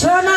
সোনা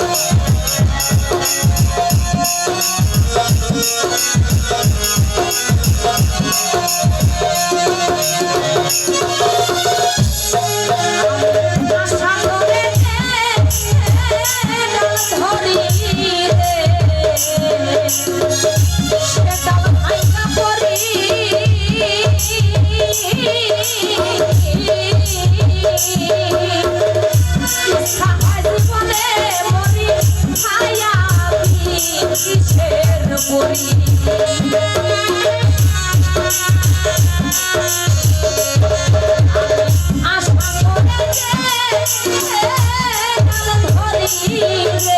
Thank ছায়া কিসের পরি আশা করে ধরি রে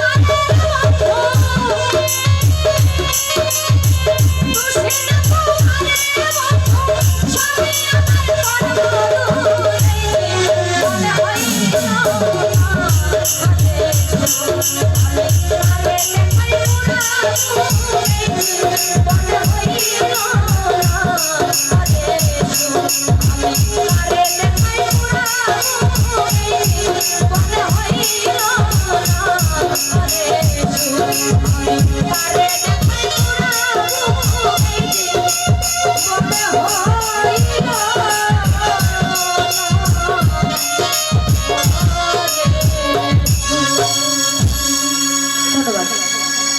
Oh